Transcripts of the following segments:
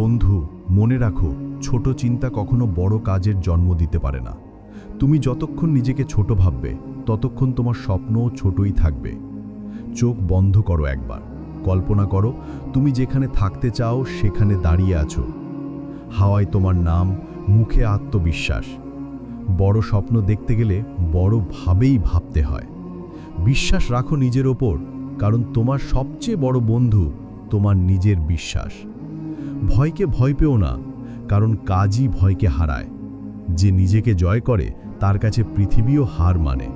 বন্ধু, মনে রাখো, ছোট চিন্তা কখনো বড় কাজের জন্ম দিতে পারে না। তুমি যতক্ষণ নিজেকে ছোট ভাববে, ততক্ষণ তোমার স্বপ্নও ছোটই থাকবে। চোখ বন্ধ করো একবার। কল্পনা করো, তুমি যেখানে থাকতে চাও, সেখানে দাঁড়িয়ে আছো। হাওয়ায় তোমার নাম, মুখে আত্মবিশ্বাস। বড় স্বপ্ন দেখতে গেলে বড়ভাবেই ভাবতে হয়। বিশ্বাস রাখো নিজের ওপর, কারণ তোমার সবচেয়ে বড় বন্ধু তোমার নিজের বিশ্বাস। ভয়কে ভয় পেও না, কারণ কাজই ভয়কে হারায়। যে নিজেকে জয় করে, তার কাছে পৃথিবীও হার মানে।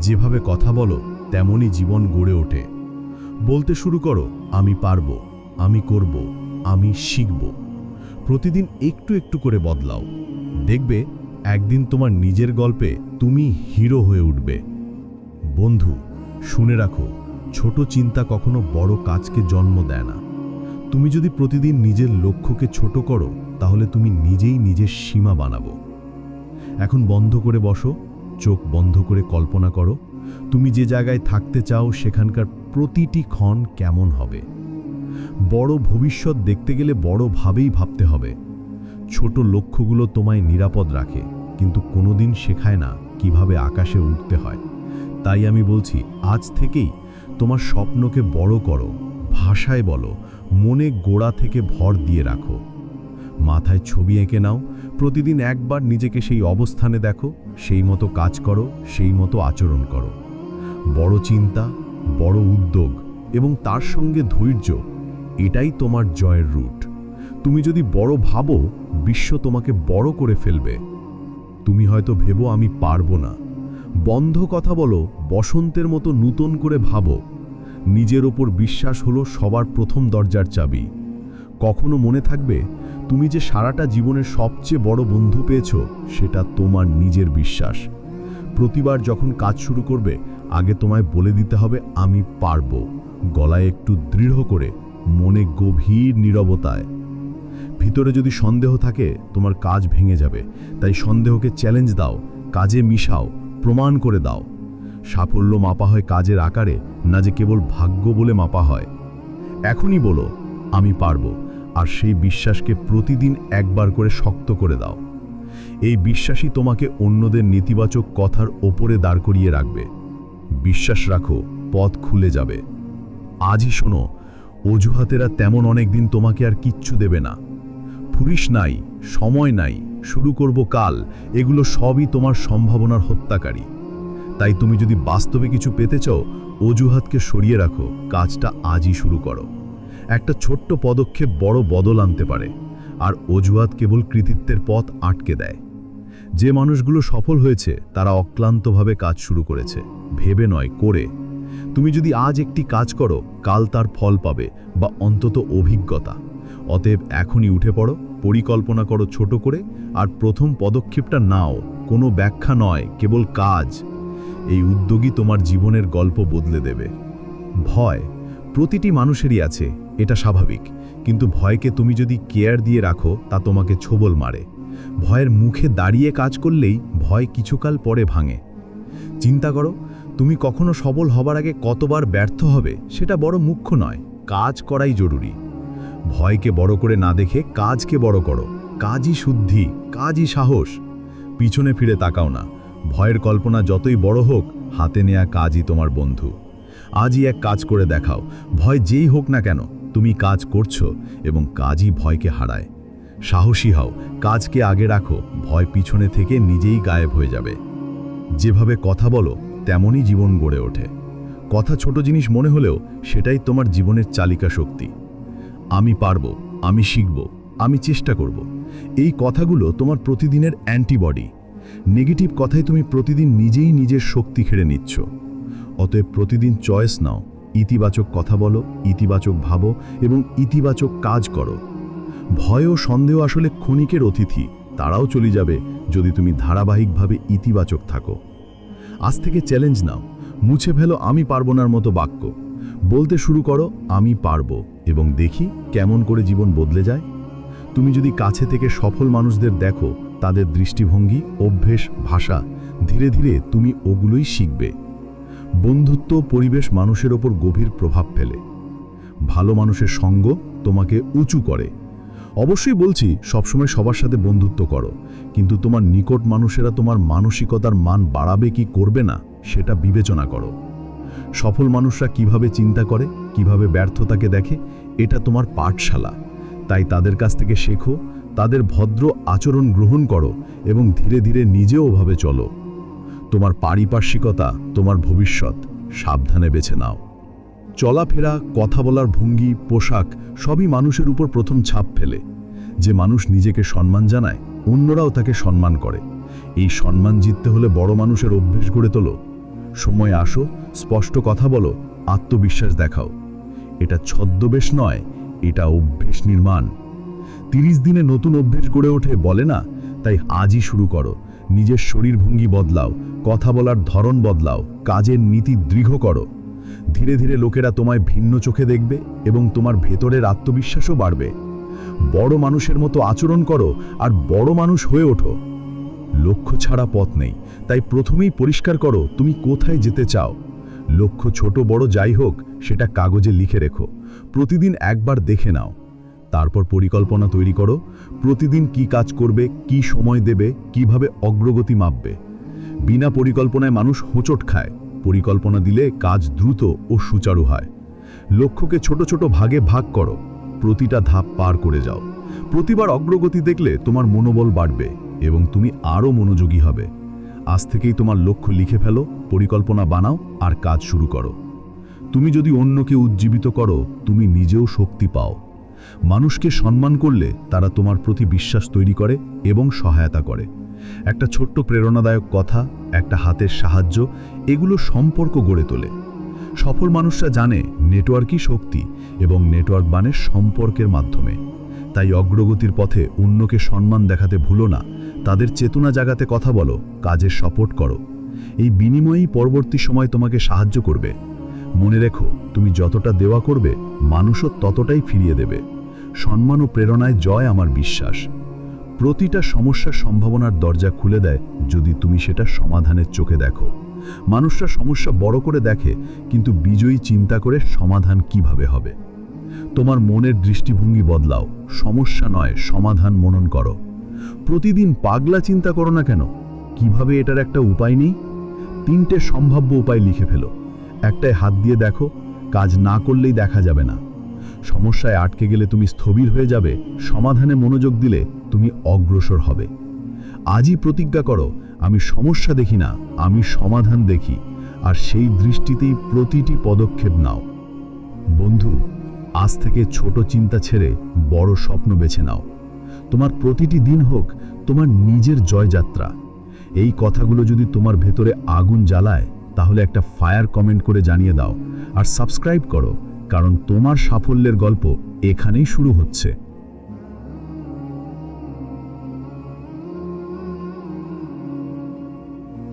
যেভাবে কথা বলো তেমনই জীবন গড়ে ওঠে। বলতে শুরু করো, আমি পারব, আমি করব, আমি শিখব। প্রতিদিন একটু একটু করে বদলাও। দেখবে, একদিন তোমার নিজের গল্পে তুমি হিরো হয়ে উঠবে। বন্ধু, শুনে রাখো, ছোট চিন্তা কখনো বড় কাজকে জন্ম দেয় না। তুমি যদি প্রতিদিন নিজের লক্ষ্যকে ছোট করো, তাহলে তুমি নিজেই নিজের সীমা বানাবো। এখন বন্ধ করে বসো, চোখ বন্ধ করে কল্পনা করো, তুমি যে জায়গায় থাকতে চাও সেখানকার প্রতিটি ক্ষণ কেমন হবে। বড় ভবিষ্যৎ দেখতে গেলে বড়ভাবেই ভাবতে হবে। ছোট লক্ষ্যগুলো তোমায় নিরাপদ রাখে, কিন্তু কোনোদিন শেখায় না কীভাবে আকাশে উঠতে হয়। তাই আমি বলছি, আজ থেকেই তোমার স্বপ্নকে বড় করো, ভাষায় বলো মনে গোড়া থেকে ভর দিয়ে রাখো। মাথায় ছবি এঁকে নাও, প্রতিদিন একবার নিজেকে সেই অবস্থানে দেখো, সেই মতো কাজ করো, সেই মতো আচরণ করো। বড় চিন্তা, বড় উদ্যোগ এবং তার সঙ্গে ধৈর্য, এটাই তোমার জয়ের রুট। তুমি যদি বড় ভাবো, বিশ্ব তোমাকে বড় করে ফেলবে। তুমি হয়তো ভেবো আমি পারব না। বন্ধ কথা বলো, বসন্তের মতো নূতন করে ভাবো। নিজের ওপর বিশ্বাস হলো সবার প্রথম দরজার চাবি। কখনো মনে থাকবে, তুমি যে সারাটা জীবনের সবচেয়ে বড় বন্ধু পেয়েছ, সেটা তোমার নিজের বিশ্বাস। প্রতিবার যখন কাজ শুরু করবে, আগে তোমায় বলে দিতে হবে, আমি পারব। গলায় একটু দৃঢ় করে, মনে গভীর নীরবতায়। ভিতরে যদি সন্দেহ থাকে, তোমার কাজ ভেঙে যাবে। তাই সন্দেহকে চ্যালেঞ্জ দাও, কাজে মিশাও, প্রমাণ করে দাও। সাফল্য মাপা হয় কাজের আকারে, না যে কেবল ভাগ্য বলে মাপা হয়। এখনই বলো, আমি পারব, আর সেই বিশ্বাসকে প্রতিদিন একবার করে শক্ত করে দাও। এই বিশ্বাসই তোমাকে অন্যদের নেতিবাচক কথার ওপরে দাঁড় করিয়ে রাখবে। বিশ্বাস রাখো, পথ খুলে যাবে। আজই শোনো, অজুহাতেরা তেমন অনেক দিন তোমাকে আর কিচ্ছু দেবে না। ফুরিস নাই, সময় নাই, শুরু করব কাল, এগুলো সবই তোমার সম্ভাবনার হত্যাকারী। তাই তুমি যদি বাস্তবে কিছু পেতে চাও, অজুহাতকে সরিয়ে রাখো, কাজটা আজই শুরু করো। একটা ছোট্ট পদক্ষেপ বড় বদল আনতে পারে, আর অজুহাত কেবল কৃতিত্বের পথ আটকে দেয়। যে মানুষগুলো সফল হয়েছে, তারা অক্লান্তভাবে কাজ শুরু করেছে। ভেবে নয়, করে। তুমি যদি আজ একটি কাজ করো, কাল তার ফল পাবে, বা অন্তত অভিজ্ঞতা। অতএব এখনই উঠে পড়ো, পরিকল্পনা করো ছোট করে, আর প্রথম পদক্ষেপটা নাও। কোনো ব্যাখ্যা নয়, কেবল কাজ। এই উদ্যোগই তোমার জীবনের গল্প বদলে দেবে। ভয় প্রতিটি মানুষেরই আছে, এটা স্বাভাবিক। কিন্তু ভয়কে তুমি যদি কেয়ার দিয়ে রাখো, তা তোমাকে ছোবল মারে। ভয়ের মুখে দাঁড়িয়ে কাজ করলেই ভয় কিছুকাল পরে ভাঙে। চিন্তা করো, তুমি কখনো সবল হবার আগে কতবার ব্যর্থ হবে, সেটা বড় মুখ্য নয়, কাজ করাই জরুরি। ভয়কে বড় করে না দেখে কাজকে বড় করো, কাজই শুদ্ধি, কাজই সাহস। পিছনে ফিরে তাকাও না। ভয়ের কল্পনা যতই বড় হোক, হাতে নেয়া কাজই তোমার বন্ধু। আজই এক কাজ করে দেখাও, ভয় যেই হোক না কেন, তুমি কাজ করছ এবং কাজই ভয়কে হারায়। সাহসী হও, কাজকে আগে রাখো, ভয় পিছনে থেকে নিজেই গায়েব হয়ে যাবে। যেভাবে কথা বলো, তেমনই জীবন গড়ে ওঠে। কথা ছোট জিনিস মনে হলেও, সেটাই তোমার জীবনের চালিকা শক্তি। আমি পারব, আমি শিখব, আমি চেষ্টা করব। এই কথাগুলো তোমার প্রতিদিনের অ্যান্টিবডি। নেগেটিভ কথায় তুমি প্রতিদিন নিজেই নিজের শক্তি খেড়ে নিচ্ছ। অতএব প্রতিদিন চয়েস নাও, ইতিবাচক কথা বলো, ইতিবাচক ভাবো এবং ইতিবাচক কাজ করো। ভয় ও সন্দেহ আসলে ক্ষণিকের অতিথি, তারাও চলে যাবে যদি তুমি ধারাবাহিকভাবে ইতিবাচক থাকো। আজ থেকে চ্যালেঞ্জ নাও, মুছে ফেলো আমি পারব নার মতো বাক্য। বলতে শুরু করো, আমি পারব এবং দেখি কেমন করে জীবন বদলে যায়। তুমি যদি কাছে থেকে সফল মানুষদের দেখো তাদের দৃষ্টিভঙ্গি, অভ্যেস, ভাষা, ধীরে ধীরে তুমি ওগুলোই শিখবে। বন্ধুত্ব, পরিবেশ মানুষের ওপর গভীর প্রভাব ফেলে। ভালো মানুষের সঙ্গ তোমাকে উঁচু করে। অবশ্যই বলছি, সবসময় সবার সাথে বন্ধুত্ব করো, কিন্তু তোমার নিকট মানুষেরা তোমার মানসিকতার মান বাড়াবে কি করবে না, সেটা বিবেচনা করো। সফল মানুষরা কীভাবে চিন্তা করে, কীভাবে ব্যর্থতাকে দেখে, এটা তোমার পাঠশালা। তাই তাদের কাছ থেকে শেখো তাদের ভদ্র আচরণ গ্রহণ করো এবং ধীরে ধীরে নিজেও ওভাবে চলো। তোমার পারিপার্শ্বিকতা, তোমার ভবিষ্যৎ সাবধানে বেছে নাও। চলাফেরা, কথা বলার ভঙ্গি, পোশাক সবই মানুষের উপর প্রথম ছাপ ফেলে। যে মানুষ নিজেকে সম্মান জানায়, অন্যরাও তাকে সম্মান করে। এই সম্মান জিততে হলে বড় মানুষের অভ্যেস গড়ে তোলো। সময় আসো, স্পষ্ট কথা বলো, আত্মবিশ্বাস দেখাও। এটা ছদ্মবেশ নয়, এটা অভ্যেস নির্মাণ। তিরিশ দিনে নতুন অভ্যেস গড়ে ওঠে বলে না? তাই আজই শুরু করো। নিজের শরীর ভঙ্গি বদলাও, কথা বলার ধরন বদলাও, কাজের নীতি দৃঢ় করো। ধীরে ধীরে লোকেরা তোমায় ভিন্ন চোখে দেখবে এবং তোমার ভেতরের আত্মবিশ্বাসও বাড়বে। বড় মানুষের মতো আচরণ করো আর বড় মানুষ হয়ে ওঠো। লক্ষ্য ছাড়া পথ নেই, তাই প্রথমেই পরিষ্কার করো তুমি কোথায় যেতে চাও। লক্ষ্য ছোট বড় যাই হোক, সেটা কাগজে লিখে রেখো। প্রতিদিন একবার দেখে নাও। তারপর পরিকল্পনা তৈরি করো, প্রতিদিন কি কাজ করবে, কি সময় দেবে, কীভাবে অগ্রগতি মাপবে। বিনা পরিকল্পনায় মানুষ হোঁচট খায়, পরিকল্পনা দিলে কাজ দ্রুত ও সুচারু হয়। লক্ষ্যকে ছোট ছোট ভাগে ভাগ করো, প্রতিটা ধাপ পার করে যাও। প্রতিবার অগ্রগতি দেখলে তোমার মনোবল বাড়বে এবং তুমি আরও মনোযোগী হবে। আজ থেকেই তোমার লক্ষ্য লিখে ফেলো, পরিকল্পনা বানাও আর কাজ শুরু করো। তুমি যদি অন্যকে উজ্জীবিত করো, তুমি নিজেও শক্তি পাও। মানুষকে সম্মান করলে তারা তোমার প্রতি বিশ্বাস তৈরি করে এবং সহায়তা করে। একটা ছোট্ট প্রেরণাদায়ক কথা, একটা হাতের সাহায্য, এগুলো সম্পর্ক গড়ে তোলে। সফল মানুষরা জানে নেটওয়ার্কই শক্তি এবং নেটওয়ার্ক বানে সম্পর্কের মাধ্যমে। তাই অগ্রগতির পথে অন্যকে সম্মান দেখাতে ভুলো না, তাদের চেতনা জাগাতে কথা বলো কাজের সাপোর্ট করো। এই বিনিময়েই পরবর্তী সময় তোমাকে সাহায্য করবে। মনে রেখো, তুমি যতটা দেওয়া করবে, মানুষও ততটাই ফিরিয়ে দেবে। সম্মান ও প্রেরণায় জয় আমার বিশ্বাস। প্রতিটা সমস্যার সম্ভাবনার দরজা খুলে দেয় যদি তুমি সেটা সমাধানের চোখে দেখো। মানুষরা সমস্যা বড় করে দেখে, কিন্তু বিজয়ী চিন্তা করে সমাধান কীভাবে হবে? তোমার মনের দৃষ্টিভঙ্গি বদলাও। সমস্যা নয়, সমাধান মনন করো। প্রতিদিন পাগলা চিন্তা করো না কেন? কীভাবে এটার একটা উপায় নেই? তিনটে সম্ভাব্য উপায় লিখে ফেলো। একটায় হাত দিয়ে দেখো, কাজ না করলেই দেখা যাবে না। সমস্যায় আটকে গেলে তুমি স্থবির হয়ে যাবে, সমাধানে মনোযোগ দিলে তুমি অগ্রসর হবে। আজই প্রতিজ্ঞা করো, আমি সমস্যা দেখি না, আমি সমাধান দেখি, আর সেই দৃষ্টিতেই প্রতিটি পদক্ষেপ নাও। বন্ধু, আজ থেকে ছোট চিন্তা ছেড়ে বড় স্বপ্ন বেছে নাও। তোমার প্রতিটি দিন হোক তোমার নিজের জয়যাত্রা। এই কথাগুলো যদি তোমার ভেতরে আগুন জ্বালায় তাহলে একটা ফায়ার কমেন্ট করে জানিয়ে দাও। আর সাবস্ক্রাইব করো, কারণ তোমার সাফল্যের গল্প এখানেই শুরু হচ্ছে।